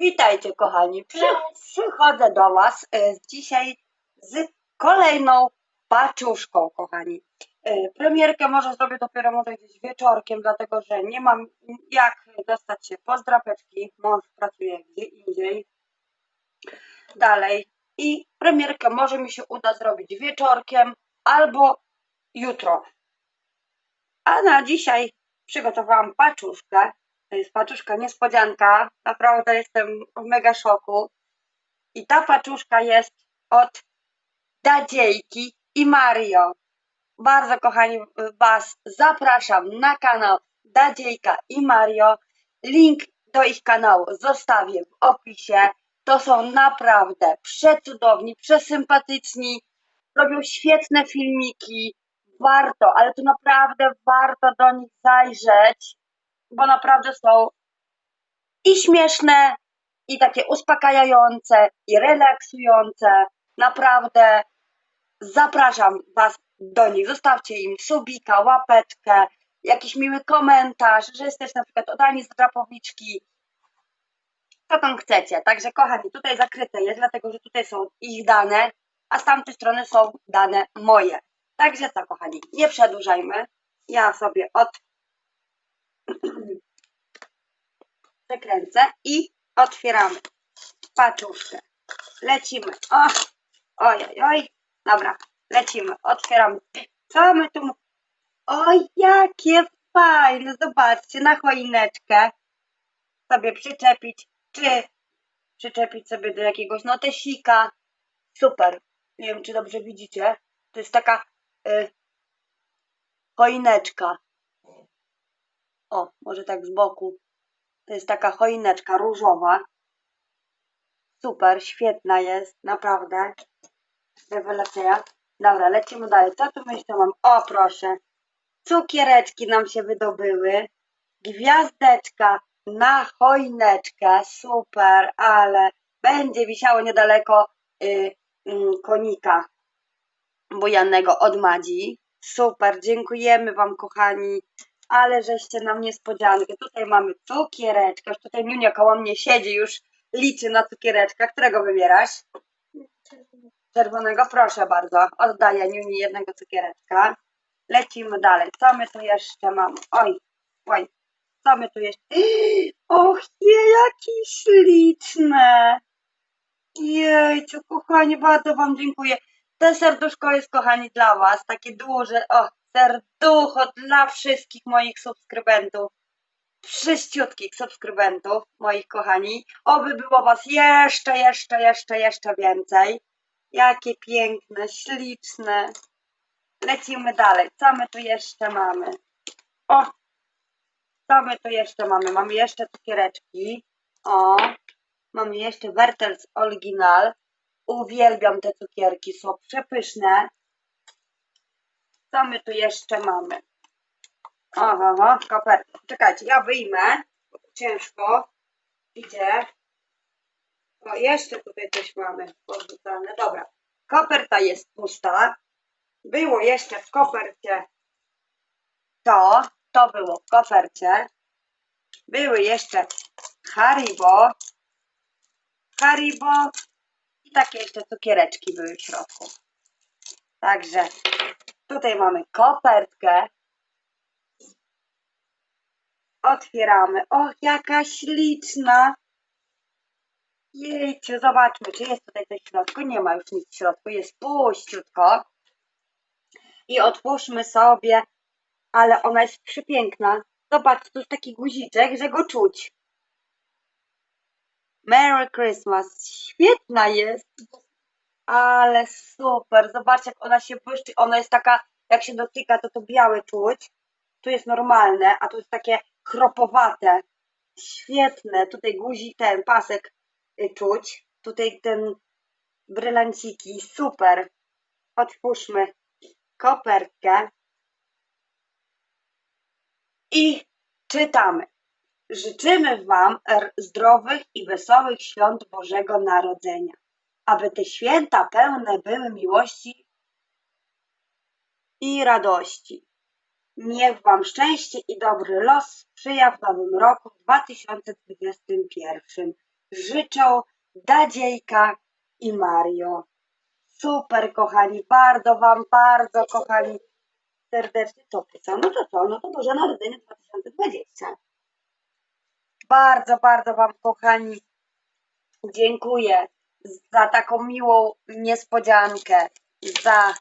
Witajcie kochani, Przy, przychodzę do Was e, dzisiaj z kolejną paczuszką kochani. E, Premierkę może zrobię dopiero może gdzieś wieczorkiem, dlatego że nie mam jak dostać się po zdrapeczki, mąż pracuje gdzie indziej. Dalej i premierkę może mi się uda zrobić wieczorkiem albo jutro. A na dzisiaj przygotowałam paczuszkę. Paczuszka niespodzianka. Naprawdę jestem w mega szoku. I ta paczuszka jest od Dadziejki i Mario. Bardzo kochani Was zapraszam na kanał Dadziejka i Mario. Link do ich kanału zostawię w opisie. To są naprawdę przecudowni, przesympatyczni. Robią świetne filmiki. Warto, ale to naprawdę warto do nich zajrzeć bo naprawdę są i śmieszne, i takie uspokajające, i relaksujące. Naprawdę zapraszam Was do nich. Zostawcie im subika, łapeczkę, jakiś miły komentarz, że jesteście na przykład od Ani z Drapowiczki. Co tam chcecie. Także kochani, tutaj zakryte jest, dlatego że tutaj są ich dane, a z tamtej strony są dane moje. Także co kochani, nie przedłużajmy. Ja sobie od przekręcę i otwieramy paczuszkę. Lecimy. O, oj, oj, oj. Dobra, lecimy. Otwieramy. Co my tu... Oj, jakie fajne. Zobaczcie, na choineczkę sobie przyczepić, czy przyczepić sobie do jakiegoś notesika. Super. Nie wiem, czy dobrze widzicie. To jest taka y, choineczka. O, może tak z boku. To jest taka choineczka różowa. Super, świetna jest, naprawdę. Rewelacja. Dobra, lecimy dalej. Co tu myślę mam? O, proszę. Cukiereczki nam się wydobyły. Gwiazdeczka na choineczkę. Super, ale będzie wisiało niedaleko y, y, konika bujanego od Madzi. Super, dziękujemy Wam, kochani ale żeście nam niespodziankę. Tutaj mamy cukiereczkę, już tutaj Miunia koło mnie siedzi, już liczy na cukiereczka. Którego wybierasz? Czerwonego, proszę bardzo. Oddaję Niuni jednego cukiereczka. Lecimy dalej. Co my tu jeszcze mamy? Oj, oj. Co my tu jeszcze? Och, je, jakie śliczne. Jejciu, kochani, bardzo Wam dziękuję. Te serduszko jest, kochani, dla Was. Takie duże. O, serducho dla wszystkich moich subskrybentów, wszyściutkich subskrybentów, moich kochani. Oby było Was jeszcze, jeszcze, jeszcze, jeszcze więcej. Jakie piękne, śliczne. Lecimy dalej. Co my tu jeszcze mamy? O! Co my tu jeszcze mamy? Mamy jeszcze cukiereczki. O! Mamy jeszcze Wertels Original. Uwielbiam te cukierki, są przepyszne. Co my tu jeszcze mamy? Aha, aha koperta. Czekajcie, ja wyjmę. Ciężko. Idzie. O, jeszcze tutaj coś mamy porzucane. Dobra. Koperta jest pusta. Było jeszcze w kopercie to. To było w kopercie. Były jeszcze Haribo. Haribo. I takie jeszcze cukiereczki były w środku. Także Tutaj mamy kopertkę. Otwieramy. Och, jaka śliczna. Jejcie, zobaczmy, czy jest tutaj coś w środku. Nie ma już nic w środku, jest puściutko. I otwórzmy sobie, ale ona jest przepiękna. Zobacz, tu jest taki guziczek, że go czuć. Merry Christmas. Świetna jest. Ale super, zobaczcie jak ona się błyszczy, ona jest taka, jak się dotyka, to to białe czuć. Tu jest normalne, a tu jest takie kropowate. Świetne, tutaj guzi ten pasek y, czuć. Tutaj ten brylanciki, super. Otwórzmy kopertkę i czytamy. Życzymy Wam zdrowych i wesołych świąt Bożego Narodzenia aby te święta pełne były miłości i radości. Niech Wam szczęście i dobry los sprzyja w nowym roku 2021. życzą Dadziejka i Mario. Super, kochani, bardzo Wam, bardzo kochani, serdecznie to pisał. No to co, no to Boże Narodzenie 2020. Bardzo, bardzo Wam, kochani, dziękuję za taką miłą niespodziankę, za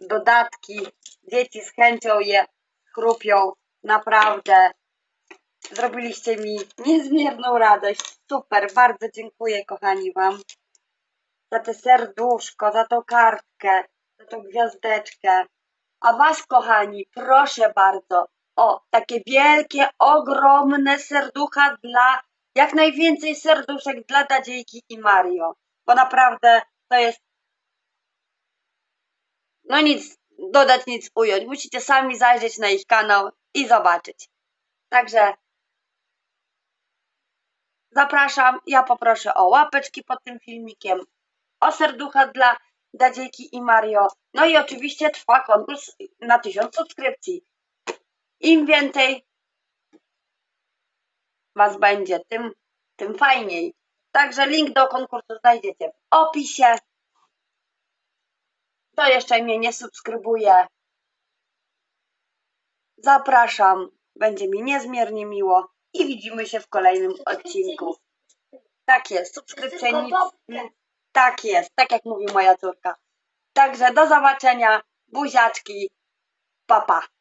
dodatki. Dzieci z chęcią je chrupią. Naprawdę. Zrobiliście mi niezmierną radość. Super, bardzo dziękuję, kochani Wam. Za te serduszko, za tą kartkę, za tą gwiazdeczkę. A Was, kochani, proszę bardzo o takie wielkie, ogromne serducha dla, jak najwięcej serduszek dla Dadziejki i Mario. Bo naprawdę to jest no nic, dodać, nic ująć. Musicie sami zajrzeć na ich kanał i zobaczyć. Także zapraszam. Ja poproszę o łapeczki pod tym filmikiem, o serducha dla Dadziejki i Mario. No i oczywiście trwa konkurs na 1000 subskrypcji. Im więcej Was będzie, tym, tym fajniej. Także link do konkursu znajdziecie w opisie. Kto jeszcze mnie nie subskrybuje, zapraszam. Będzie mi niezmiernie miło i widzimy się w kolejnym odcinku. Tak jest, subskrypcja nic. Tak jest, tak jak mówi moja córka. Także do zobaczenia, buziaczki, papa. Pa.